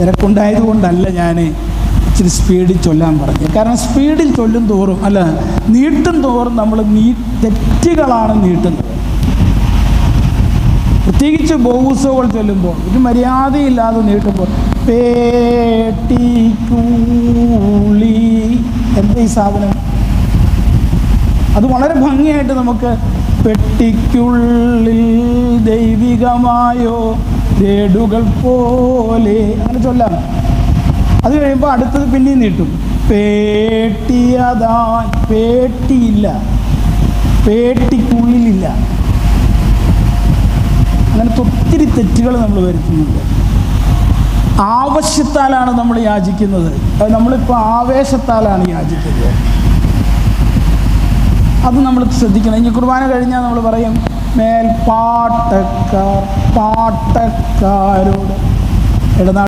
തിരക്കുണ്ടായതുകൊണ്ടല്ല ഞാൻ ഇച്ചിരി സ്പീഡിൽ ചൊല്ലാൻ പറഞ്ഞു കാരണം സ്പീഡിൽ ചൊല്ലും തോറും അല്ല നീട്ടും തോറും നമ്മൾ നീ തെറ്റുകളാണ് നീട്ടുന്നത്. പ്രത്യേകിച്ച് ബോസുകൾ ചൊല്ലുമ്പോൾ ഒരു മര്യാദയില്ലാതെ നീട്ടുമ്പോൾ പേട്ടിക്കൂളി എന്താ ഈ സാധനം? അത് വളരെ ഭംഗിയായിട്ട് നമുക്ക് പെട്ടിക്കുള്ളിൽ ദൈവികമായോ രേടുകൾ പോലെ. അങ്ങനെ ചൊല്ലാം. അത് കഴിയുമ്പോൾ അടുത്തത് പിന്നെയും നീട്ടും പേട്ടിയതാ പേട്ടിയില്ല. പേട്ടിക്കുള്ളിലില്ല. അങ്ങനത്തെ ഒത്തിരി തെറ്റുകൾ നമ്മൾ വരുത്തുന്നുണ്ട്. ആവശ്യത്താലാണ് നമ്മൾ യാചിക്കുന്നത്. അത് നമ്മളിപ്പോൾ ആവേശത്താലാണ് യാചിക്കുന്നത്. അത് നമ്മൾ ശ്രദ്ധിക്കണം. ഇനി കുർബാന കഴിഞ്ഞാൽ നമ്മൾ പറയും മേൽ പാട്ടക്കാർ പാട്ടക്കാരോട് ഇടനാട്